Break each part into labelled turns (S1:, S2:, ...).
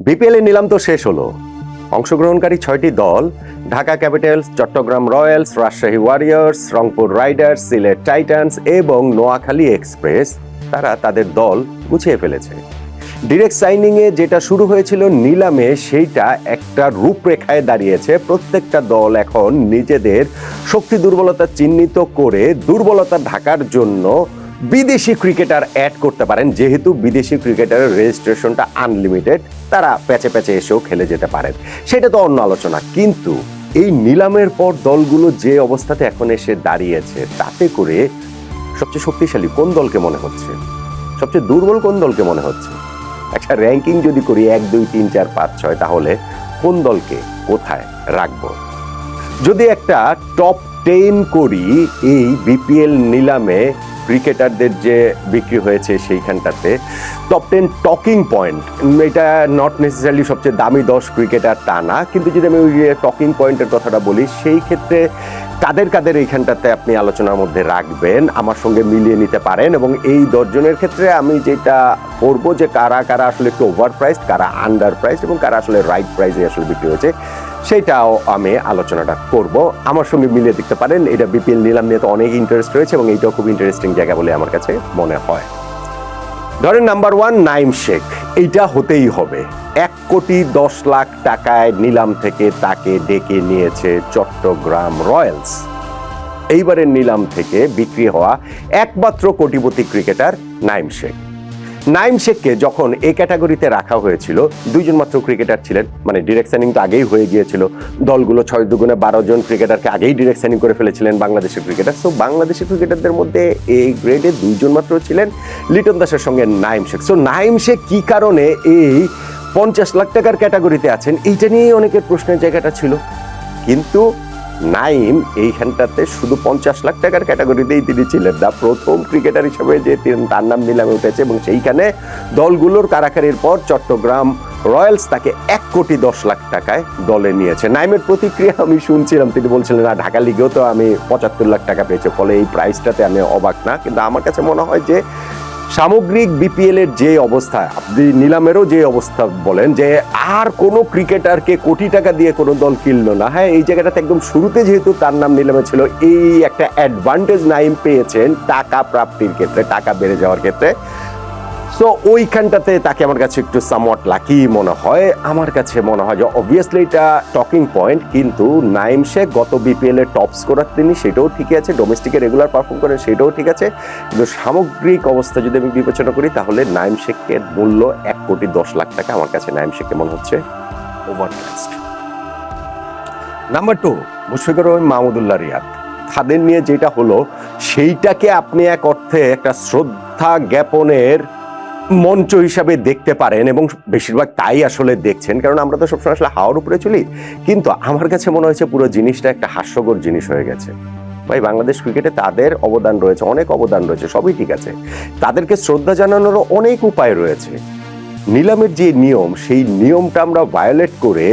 S1: BPL এর নিলাম তো শেষ হলো। অংশগ্রহণকারী ছয়টি দল, Dhaka capitals, Chattogram royals, Rajshahi warriors, Rangpur riders, Sylhet titans এবং নোয়াখালী এক্সপ্রেস, তারা তাদের দল গুছিয়ে ফেলেছে। ডিরেক্ট সাইনিং এ যেটা শুরু হয়েছিল নিলামে, সেইটা একটা রূপরেখায় দাঁড়িয়েছে। প্রত্যেকটা দল এখন নিজেদের শক্তি দুর্বলতা চিহ্নিত করে দুর্বলতা ঢাকার জন্য বিদেশি ক্রিকেটার অ্যাড করতে পারেন, যেহেতু বিদেশি ক্রিকেটারের রেজিস্ট্রেশনটা আনলিমিটেড তারা প্যাচে প্যাচে এসেও খেলে যেতে পারেন। সেটা তো অন্য আলোচনা, কিন্তু এই নিলামের পর দলগুলো যে অবস্থাতে এখন এসে দাঁড়িয়েছে, তাতে করে সবচেয়ে শক্তিশালী কোন দলকে মনে হচ্ছে? সবচেয়ে দুর্বল কোন দলকে মনে হচ্ছে? একটা র্যাঙ্কিং যদি করি এক, দুই, তিন, চার, পাঁচ, ছয়, তাহলে কোন দলকে কোথায় রাখব? যদি একটা টপ টেন করি, এই বিপিএল নিলামে ক্রিকেটারদের যে বিক্রি হয়েছে সেইখানটাতে টপ টেন টকিং পয়েন্ট এটা নট নেসেসারিলি সবচেয়ে দামি দশ ক্রিকেটার তা না, কিন্তু যদি আমি ওই টকিং পয়েন্টের কথাটা বলি, সেই ক্ষেত্রে কাদের কাদের এইখানটাতে আপনি আলোচনার মধ্যে রাখবেন, আমার সঙ্গে মিলিয়ে নিতে পারেন এবং এই দশজনের ক্ষেত্রে আমি যেটা করব যে কারা কারা আসলে একটু ওভার প্রাইস কারা আন্ডার প্রাইস এবং কারা আসলে রাইট প্রাইসে আসলে বিক্রি হয়েছে সেটাও আমি আলোচনাটা করব। আমার সঙ্গে মিলিয়ে দেখতে পারেন, এটা বিপিএল নিলাম নিয়ে তো অনেক ইন্টারেস্ট রয়েছে এবং এইটাও খুব ইন্টারেস্টিং জায়গা বলে আমার কাছে মনে হয়। ধরেন নাম্বার ওয়ান নাইম শেখ। এইটা হতেই হবে। এক কোটি দশ লাখ টাকায় নিলাম থেকে তাকে ডেকে নিয়েছে চট্টগ্রাম রয়্যালস। এইবারের নিলাম থেকে বিক্রি হওয়া একমাত্র কোটিপতি ক্রিকেটার নাইম শেখ। নাইম শেখকে যখন এই ক্যাটাগরিতে রাখা হয়েছিল, দুইজন মাত্র ক্রিকেটার ছিলেন মানে ডিরেক্ট তো আগেই হয়ে গিয়েছিল, দলগুলো ছয় দুগুণে বারো জন ক্রিকেটারকে আগেই ডিরেক্ট করে ফেলেছিলেন বাংলাদেশের ক্রিকেটার সো বাংলাদেশের ক্রিকেটারদের মধ্যে এই গ্রেডে দুইজন মাত্র ছিলেন লিটন দাসের সঙ্গে নাইম শেখ। সো নাইম শেখ কী কারণে এই পঞ্চাশ লাখ টাকার ক্যাটাগরিতে আছেন, এইটা নিয়েই অনেকের প্রশ্নের জায়গাটা ছিল। কিন্তু নাইম এইখানটাতে শুধু পঞ্চাশ লাখ টাকার ক্যাটাগরিতেই তিনি ছিলেন। না প্রথম ক্রিকেটার হিসেবে যে তিনি- তার নাম নিলামে উঠেছে এবং সেইখানে দলগুলোর কারাকারির পর চট্টগ্রাম রয়্যালস তাকে এক কোটি দশ লাখ টাকায় দলে নিয়েছে। নাইমের প্রতিক্রিয়া আমি শুনছিলাম, তিনি বলছিলেন, না, ঢাকা লিগেও তো আমি পঁচাত্তর লাখ টাকা পেয়েছি, ফলে এই প্রাইসটাতে আমি অবাক না। কিন্তু আমার কাছে মনে হয় যে সামগ্রিক বিপিএল এর যে অবস্থা, আপনি নিলামেরও যে অবস্থা বলেন যে আর কোনো ক্রিকেটারকে কোটি টাকা দিয়ে কোনো দল কিনলো না। হ্যাঁ এই জায়গাটাতে একদম শুরুতে যেহেতু তার নাম নিলামে ছিল, এই একটা অ্যাডভান্টেজ নাইম পেয়েছেন টাকা প্রাপ্তির ক্ষেত্রে, টাকা বেড়ে যাওয়ার ক্ষেত্রে। সো ওইখানটাতে তাকে আমার কাছে একটু সামওয়াট লাকি মনে হয়। আমার কাছে মনে হয় যে অবভিয়াসলি এটা টকিং পয়েন্ট কিন্তু নাইম শেখ গত বিপিএল এর টপ স্কোরার তিনি সেটাও ঠিকই আছে ডোমেস্টিকে রেগুলার পারফর্ম করেন, সেটাও ঠিক আছে। কিন্তু সামগ্রিক অবস্থা যদি আমি বিবেচনা করি, তাহলে নাইম শেখের মূল্য এক কোটি দশ লাখ টাকা আমার কাছে নাইম শেখকে মনে হচ্ছে over number two Mushfiqur Rahim, Mahmudullah Riyad. খাদের নিয়ে যেটা হলো, সেইটাকে আপনি এক অর্থে একটা শ্রদ্ধা জ্ঞাপনের মঞ্চ হিসাবে দেখতে পারেন এবং বেশিরভাগ তাই আসলে দেখছেন, কারণ আমরা তো সবসময় আসলে হাওয়ার উপরে চলি। কিন্তু আমার কাছে মনে হয়েছে পুরো জিনিসটা একটা হাস্যকর জিনিস হয়ে গেছে। ভাই, বাংলাদেশ ক্রিকেটে তাদের অবদান রয়েছে, অনেক অবদান রয়েছে, সবই ঠিক আছে। তাদেরকে শ্রদ্ধা জানানোরও অনেক উপায় রয়েছে। নিলামের যে নিয়ম, সেই নিয়মটা আমরা ভায়োলেট করে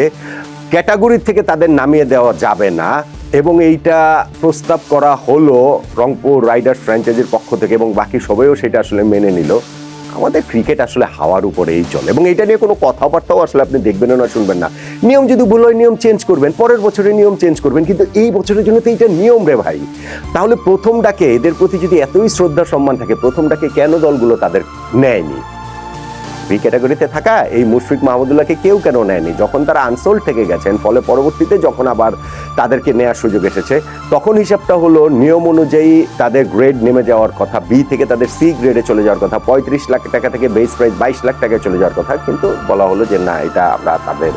S1: ক্যাটাগরি থেকে তাদের নামিয়ে দেওয়া যাবে না এবং এইটা প্রস্তাব করা হলো রংপুর রাইডার্স ফ্র্যাঞ্চাইজির পক্ষ থেকে এবং বাকি সবাইও সেটা আসলে মেনে নিল। আমাদের ক্রিকেট আসলে হাওয়ার উপরেই চলে। এবং এটা নিয়ে কোনো কথাবার্তাও আসলে আপনি দেখবেন না শুনবেন না। নিয়ম যদি ভুল হয় নিয়ম চেঞ্জ করবেন, পরের বছরে নিয়ম চেঞ্জ করবেন, কিন্তু এই বছরের জন্য তো এইটা নিয়ম রে ভাই। তাহলে প্রথম ডাকে এদের প্রতি যদি এতই শ্রদ্ধা, সম্মান থাকে প্রথম ডাকে কেন দলগুলো তাদের নেয়নি? বি ক্যাটাগরিতে থাকা এই মুশফিক মাহমুদুল্লাহকে কেউ কেন নেয়নি? যখন তারা আনসোল্ড থেকে গেছেন, ফলে পরবর্তীতে যখন আবার তাদেরকে নেওয়ার সুযোগ এসেছে, তখন হিসাবটা হলো নিয়ম অনুযায়ী তাদের গ্রেড নেমে যাওয়ার কথা বি থেকে তাদের সি গ্রেডে চলে যাওয়ার কথা, পঁয়ত্রিশ লাখ টাকা থেকে বেস প্রাইস বাইশ লাখ টাকায় চলে যাওয়ার কথা, কিন্তু বলা হলো যে না, এটা আমরা তাদের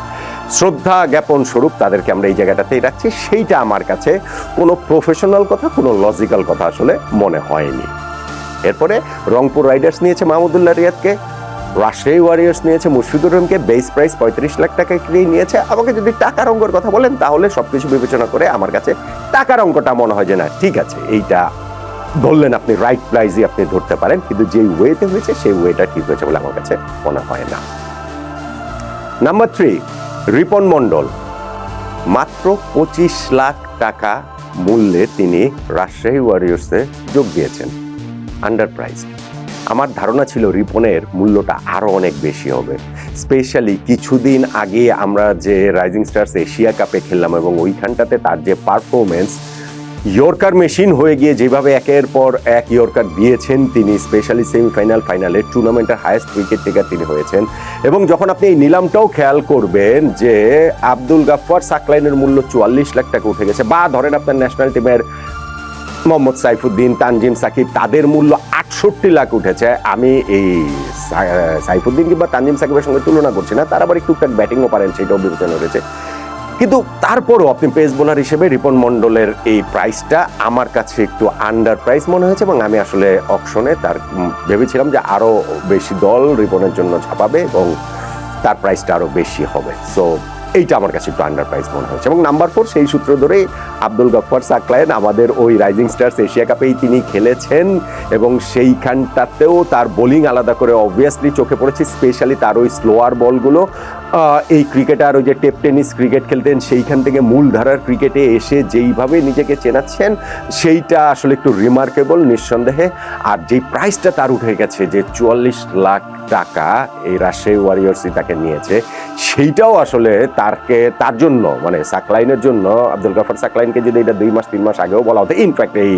S1: শ্রদ্ধা জ্ঞাপন স্বরূপ তাদেরকে আমরা এই জায়গাটাতেই রাখছি। সেইটা আমার কাছে কোনো প্রফেশনাল কথা, কোনো লজিক্যাল কথা আসলে মনে হয়নি। এরপরে রংপুর রাইডার্স নিয়েছে মাহমুদুল্লাহ রিয়াদকে। রাজশাহী ওয়ারিয়ার্স নিয়েছে মুশফিকুর রহিমকে বেস প্রাইস পঁয়ত্রিশ লাখ টাকা কিনেই নিয়েছে। আমাকে যদি টাকার অঙ্কের কথা বলেন, তাহলে সবকিছু বিবেচনা করে আমার কাছে টাকার অঙ্কটা মনে হয় যে না, ঠিক আছে, এইটা ধরলেন আপনি রাইট প্রাইজই আপনি ধরতে পারেন, কিন্তু যে ওয়েতে হয়েছে, সেই ওয়েটা ঠিক হয়েছে বলে আমার কাছে মনে হয় না। Number three Ripon Mondal. মাত্র পঁচিশ লাখ টাকা মূল্যে তিনি রাজশাহী ওয়ারিয়ার্সে যোগ দিয়েছেন আন্ডার প্রাইস আমার ধারণা ছিল রিপনের মূল্যটা আরও অনেক বেশি হবে। স্পেশালি কিছুদিন আগে আমরা যে রাইজিং স্টার্স এশিয়া কাপে খেললাম এবং ওইখানটাতে তার যে পারফরমেন্স ইয়র্কার মেশিন হয়ে গিয়ে যেভাবে একের পর এক ইয়র্কার দিয়েছেন, তিনি স্পেশালি সেমিফাইনাল ফাইনালে টুর্নামেন্টের হায়েস্ট উইকেট টেকার তিনি হয়েছেন। এবং যখন আপনি এই নিলামটাও খেয়াল করবেন যে আব্দুল গাফফার সাকলাইনের মূল্য চুয়াল্লিশ লাখ টাকা উঠে গেছে, বা ধরেন আপনার ন্যাশনাল টিমের মোহাম্মদ সাইফুদ্দিন, তানজিম সাকিব, তাদের মূল্য আটষট্টি লাখ উঠেছে। আমি এই সাইফুদ্দিন কিংবা তানজিম সাকিবের সঙ্গে তুলনা করছি না, তার আবার একটু ব্যাটিংও পারেন, সেটাও বিবেচনা রয়েছে কিন্তু তারপরও আপনি পেস বোলার হিসেবে রিপন মন্ডলের এই প্রাইসটা আমার কাছে একটু আন্ডার প্রাইস মনে হয়েছে এবং আমি আসলে অকশনে তার ভেবেছিলাম যে আরও বেশি দল রিপনের জন্য ছাপাবে এবং তার প্রাইসটা আরও বেশি হবে। সো এইটা আমার কাছে একটু আন্ডার প্রাইস মনে হয়েছে। এবং নাম্বার ফোর সেই সূত্র ধরে আব্দুল গফফার সাকলায়েন আমাদের ওই রাইজিং স্টার্স এশিয়া কাপেই তিনি খেলেছেন এবং সেইখানটাতেও তার বোলিং আলাদা করে অবভিয়াসলি চোখে পড়েছে স্পেশালি তার ওই স্লোয়ার বলগুলো এই ক্রিকেটার, ওই যে টেপ টেনিস ক্রিকেট খেলতেন, সেইখান থেকে মূলধারার ক্রিকেটে এসে যেইভাবে নিজেকে চেনাচ্ছেন, সেইটা আসলে একটু রিমার্কেবল নিঃসন্দেহে। আর যেই প্রাইসটা তার উঠে গেছে, যে চুয়াল্লিশ লাখ টাকা এই রাজশাহী ওয়ারিয়র্সই তাকে নিয়েছে, সেইটাও আসলে তারকে, তার জন্য মানে সাকলাইনের জন্য, আব্দুল গাফার সাকলাইনকে যদি এটা দুই মাস, তিন মাস আগেও বলা হতো ইনফ্যাক্ট এই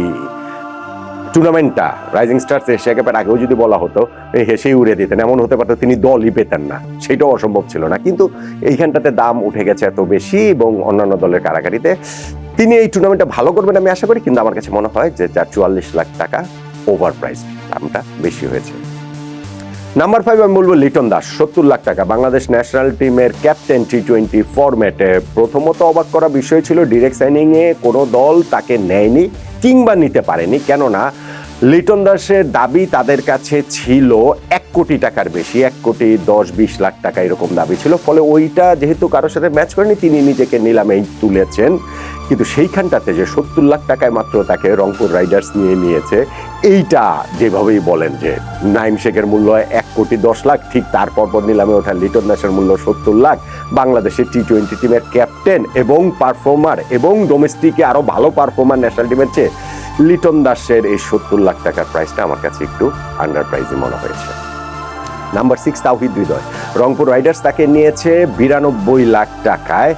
S1: টুর্নামেন্টটা রাইজিং স্টার্স এশিয়া কাপের আগেও যদি বলা হতো হেসেই উড়ে দিতেন। এমন হতে পারতো তিনি দলই পেতেন না। সেটাও অসম্ভব ছিল না। কিন্তু এইখানটাতে দাম উঠে গেছে এত বেশি এবং অন্যান্য দলের কারাকারিতে তিনি এই টুর্নামেন্টটা ভালো করবেন আমি আশা করি, কিন্তু আমার কাছে মনে হয় যে যার চুয়াল্লিশ লাখ টাকা ওভার প্রাইস দামটা বেশি হয়েছে। নাম্বার ফাইভ আমি বলব লিটন দাস, সত্তর লাখ টাকা। বাংলাদেশ ন্যাশনাল টিমের ক্যাপ্টেন টি টোয়েন্টি ফরম্যাটে প্রথমত অবাক করা বিষয় ছিল ডিরেক্ট সাইনিংয়ে কোনো দল তাকে নেয়নি। কিংবা নিতে পারেনি। কেননা লিটন দাসের দাবি তাদের কাছে ছিল এক কোটি টাকার বেশি, এক কোটি দশ বিশ লাখ টাকা এরকম দাবি ছিল। ফলে ওইটা যেহেতু কারোর সাথে ম্যাচ করেনি, তিনি নিজেকে নিলামেই তুলেছেন। কিন্তু সেইখানটাতে যে সত্তর লাখ টাকায় মাত্র তাকে রংপুর রাইডার্স নিয়ে নিয়েছে, এইটা যেভাবেই বলেন যে নাইম শেখের মূল্য কোটি দশ লাখ, ঠিক তারপর পর নিলামে ওঠা লিটন দাসের মূল্য সত্তর লাখ। বাংলাদেশের টি টোয়েন্টি টিমের ক্যাপ্টেন এবং পারফর্মার এবং ডোমেস্টিকে আরও ভালো পারফর্মার ন্যাশনাল টিমের চেয়ে লিটন দাসের এই সত্তর লাখ টাকার প্রাইসটা আমার কাছে একটু আন্ডার প্রাইজই মনে হয়েছে। Number six Towhid Hridoy. Rangpur Riders তাকে নিয়েছে বিরানব্বই লাখ টাকায়।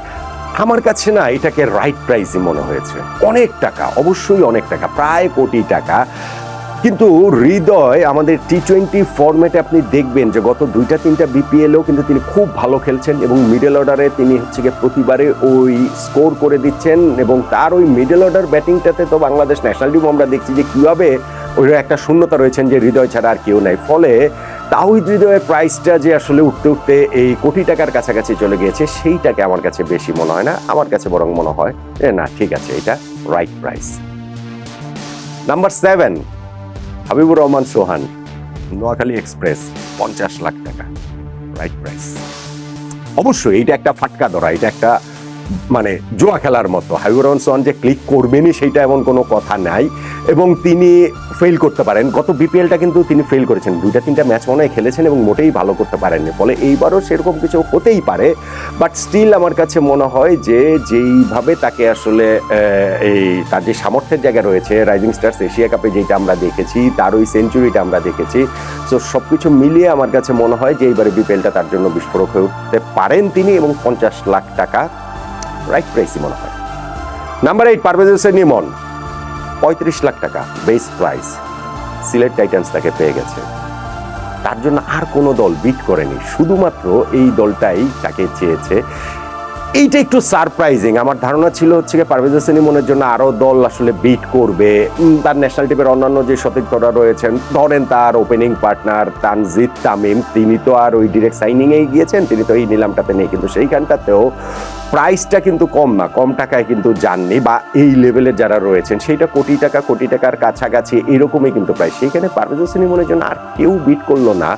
S1: আমার কাছে না, এটাকে রাইট প্রাইসই মনে হয়েছে। অনেক টাকা, অবশ্যই অনেক টাকা, প্রায় কোটি টাকা। কিন্তু হৃদয় আমাদের টি টোয়েন্টি ফরম্যাটে আপনি দেখবেন যে গত দুইটা তিনটা বিপিএলও কিন্তু তিনি খুব ভালো খেলছেন এবং মিডল অর্ডারে তিনি হচ্ছে গিয়ে প্রতিবারে ওই স্কোর করে দিচ্ছেন এবং তার ওই মিডল অর্ডার ব্যাটিংটাতে তো বাংলাদেশ ন্যাশনাল টিম আমরা দেখছি যে কীভাবে ওই একটা শূন্যতা রয়েছেন যে হৃদয় ছাড়া আর কেউ নাই। ফলে তাওহিদ হৃদয়ের প্রাইসটা যে আসলে উঠতে উঠতে এই কোটি টাকার কাছাকাছি চলে গিয়েছে, সেইটাকে আমার কাছে বেশি মনে হয় না। আমার কাছে বরং মনে হয় না, ঠিক আছে, এটা right price number seven Habibur Rahman Sohan, Noakhali express, পঞ্চাশ লাখ টাকা, রাইট প্রাইস। অবশ্যই এটা একটা ফাটকা ধরা, এটা একটা মানে জোয়া খেলার মতো। সোহান যে ক্লিক করবেনই সেইটা এমন কোনো কথা নাই। এবং তিনি ফেল করতে পারেন। গত বিপিএলটা কিন্তু তিনি ফেল করেছেন। দুইটা, তিনটা ম্যাচ মনে হয় খেলেছেন এবং মোটেই ভালো করতে পারেননি। ফলে এইবারও সেরকম কিছু হতেই পারে। বাট স্টিল আমার কাছে মনে হয় যে যেইভাবে তাকে আসলে এই তার যে সামর্থ্যের জায়গা রয়েছে রাইজিং স্টার্স এশিয়া কাপে যেটা আমরা দেখেছি, তার ওই সেঞ্চুরিটা আমরা দেখেছি। সো সব কিছু মিলিয়ে আমার কাছে মনে হয় যে এইবারে বিপিএলটা তার জন্য বিস্ফোরক হয়ে উঠতে পারেন তিনি এবং পঞ্চাশ লাখ টাকা রাইট প্রাইসই মনে হয়। নাম্বার এইট পারভেজ হোসেন ইমন পঁয়ত্রিশ লাখ টাকা বেস প্রাইস সিলেট টাইটান্স তাকে পেয়ে গেছে। তার জন্য আর কোনো দল বিট করেনি। শুধুমাত্র এই দলটাই তাকে চেয়েছে। এইটা একটু সারপ্রাইজিং আমার ধারণা ছিল হচ্ছে পারভেজ হোসেন ইমনের জন্য আরও দল আসলে বিট করবে। তার ন্যাশনাল টিমের অন্যান্য যে সতীর্থরা রয়েছেন, ধরেন তার ওপেনিং পার্টনার তানজিদ তামিম, তিনি তো আর ওই ডিরেক্ট সাইনিং এ গিয়েছেন, তিনি তো এই নিলামটাতে নেই, কিন্তু সেইখানটাতেও প্রাইসটা কিন্তু কম না, কম টাকায় কিন্তু যাননি, বা এই লেভেলের যারা রয়েছেন, সেইটা কোটি টাকা, কোটি টাকার কাছাকাছি এরকমই কিন্তু প্রাইস সেইখানে পারভেজ হোসেন ইমনের জন্য আর কেউ বিট করল না।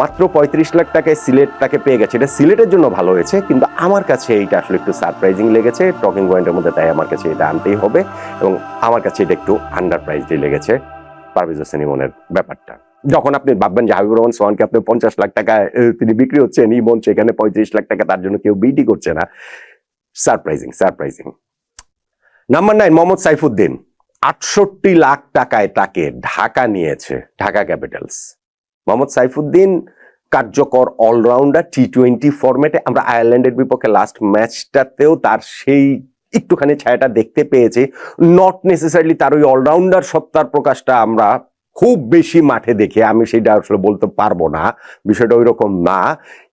S1: মাত্র পঁয়ত্রিশ লাখ টাকায় সিলেট তাকে পেয়ে গেছে। এটা সিলেটের জন্য ভালো হয়েছে কিন্তু আমার কাছে এইটা আসলে একটু সারপ্রাইজিং লেগেছে। টকিং পয়েন্টের মধ্যে তাই আমার কাছে এটা আনতেই হবে এবং আমার কাছে এটা একটু আন্ডার প্রাইজডই লেগেছে পারভেজ হোসেন ইমনের ব্যাপারটা। যখন আপনি ভাববেন যে হাবিবুর রহমান সোহানকে আপনি পঞ্চাশ লাখ আহ, তিনি বিক্রি হচ্ছেন ইমন সেখানে পঁয়ত্রিশ লাখ টাকা তার জন্য কেউ বিটি করছে না। Surprising surprising number nine Mohammad Saifuddin. আটষট্টি লাখ টাকায় তাকে ঢাকা নিয়েছে ঢাকা ক্যাপিটালস মোহাম্মদ সাইফুদ্দিন, কার্যকর অলরাউন্ডার টি টোয়েন্টি ফরম্যাটে আমরা আয়ারল্যান্ডের বিপক্ষে লাস্ট ম্যাচটাতেও তার সেই একটুখানি ছায়াটা দেখতে পেয়েছি। নট নেসেসারিলি তার ওই অলরাউন্ডার সত্তার প্রকাশটা আমরা খুব বেশি মাঠে দেখে আমি সেটা আসলে বলতে পারব না, বিষয়টা ওই রকম না।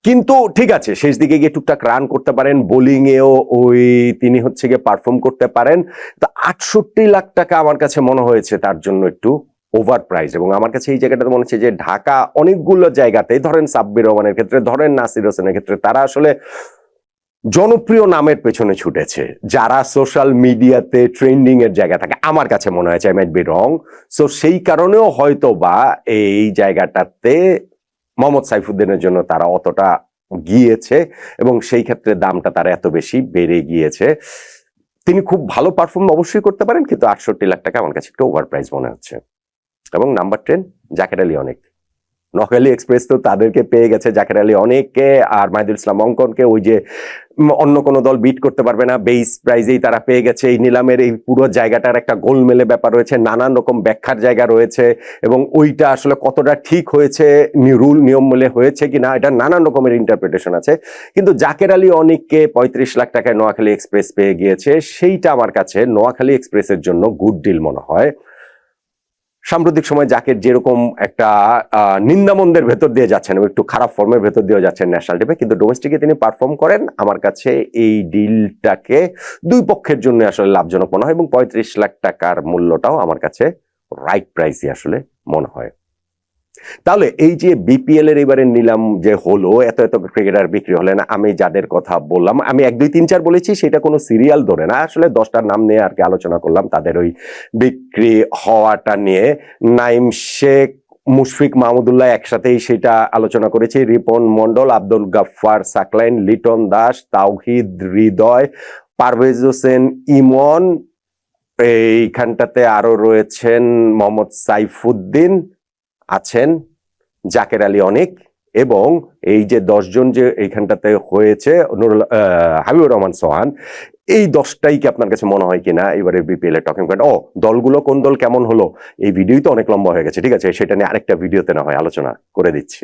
S1: কিন্তু ঠিক আছে, শেষ দিকে গিয়ে টুকটাক রান করতে পারেন বোলিংয়েও ওই তিনি হচ্ছে গিয়ে পারফর্ম করতে পারেন। তো আটষট্টি লাখ টাকা আমার কাছে মনে হয়েছে তার জন্য একটু। ওভার প্রাইস এবং আমার কাছে এই জায়গাটাতে মনে হচ্ছে যে ঢাকা অনেকগুলো জায়গাতে, ধরেন সাব্বির রহমানের ক্ষেত্রে, ধরেন নাসির হোসেনের ক্ষেত্রে, তারা আসলে জনপ্রিয় নামের পেছনে ছুটেছে। যারা সোশ্যাল মিডিয়াতে ট্রেন্ডিং এর জায়গা থাকে, আমার কাছে মনে হয়েছে I might be wrong so সেই কারণেও হয়তো বা এই জায়গাটাতে মোহাম্মদ সাইফুদ্দিনের জন্য তারা অতটা গিয়েছে এবং সেই ক্ষেত্রে দামটা তার এত বেশি বেড়ে গিয়েছে। তিনি খুব ভালো পারফর্ম অবশ্যই করতে পারেন, কিন্তু আটষট্টি লাখ টাকা আমার কাছে একটু ওভার প্রাইস মনে হচ্ছে। এবং নাম্বার টেন জাকের আলী অনেক। নকআলি এক্সপ্রেস তো তাদেরকে পেয়ে গেছে জাকের আলী অনেককে, আর মাহিদুল ইসলাম অঙ্কনকে, ওই যে অন্য কোনো দল বিট করতে পারবে না বেস প্রাইজেই তারা পেয়ে গেছে, এই নিলামের এই পুরো জায়গাটার একটা গোলমেলে ব্যাপার রয়েছে, নানান রকম ব্যাখ্যার জায়গা রয়েছে, এবং ওইটা আসলে কতটা ঠিক হয়েছে রুল, নিয়ম মূলে হয়েছে কিনা, এটা নানান রকমের ইন্টারপ্রিটেশন আছে, কিন্তু জাকের আলী অনেককে পঁয়ত্রিশ লাখ টাকায় নোয়াখালী এক্সপ্রেস পেয়ে গিয়েছে, সেইটা আমার কাছে নোয়াখালী এক্সপ্রেসের জন্য গুড ডিল মনে হয়। সাম্প্রতিক সময় জাকের যেরকম একটা নিন্দামন্দের ভেতর দিয়ে যাচ্ছেন একটু খারাপ ফর্মের ভেতর দিয়ে যাচ্ছেন ন্যাশনাল টিমে কিন্তু ডোমেস্টিকে তিনি পারফর্ম করেন। আমার কাছে এই ডিলটাকে দুই পক্ষের জন্য আসলে লাভজনক মনে হয় এবং পঁয়ত্রিশ লাখ টাকার মূল্যটাও আমার কাছে রাইট প্রাইসই আসলে মনে হয়। তাহলে এই যে বিপিএল এর এবারে নিলাম যে হলো, এত এত ক্রিকেটার বিক্রি হলেন আমি যাদের কথা বললাম, আমি এক, দুই, তিন, চার বলেছি, সেটা কোনো সিরিয়াল ধরে না। আসলে দশটার নাম নিয়ে আর কি আলোচনা করলাম তাদের ওই বিক্রি হওয়াটা নিয়ে। নাইম শেখ, মুশফিক মাহমুদুল্লাহ একসাথেই সেটা আলোচনা করেছি। রিপন মন্ডল আব্দুল গাফফার সাকলাইন, লিটন দাস, তাওহিদ হৃদয়, পারভেজ হোসেন, ইমন, এইখানটাতে আরও রয়েছেন মোহাম্মদ সাইফুদ্দিন। আছেন জাকের আলী অনেক এবং এই যে দশজন যে এইখানটাতে হয়েছে, নুরুল হাবিবুর রহমান সোহান, এই দশটাই কি আপনার কাছে মনে হয় কিনা? এবারে বিপিএল এর টকিং পয়েন্ট ও, দলগুলো কোন দল কেমন হলো? এই ভিডিওই তো অনেক লম্বা হয়ে গেছে, ঠিক আছে? সেটা নিয়ে আরেকটা ভিডিওতে না হয় আলোচনা করে দিচ্ছি।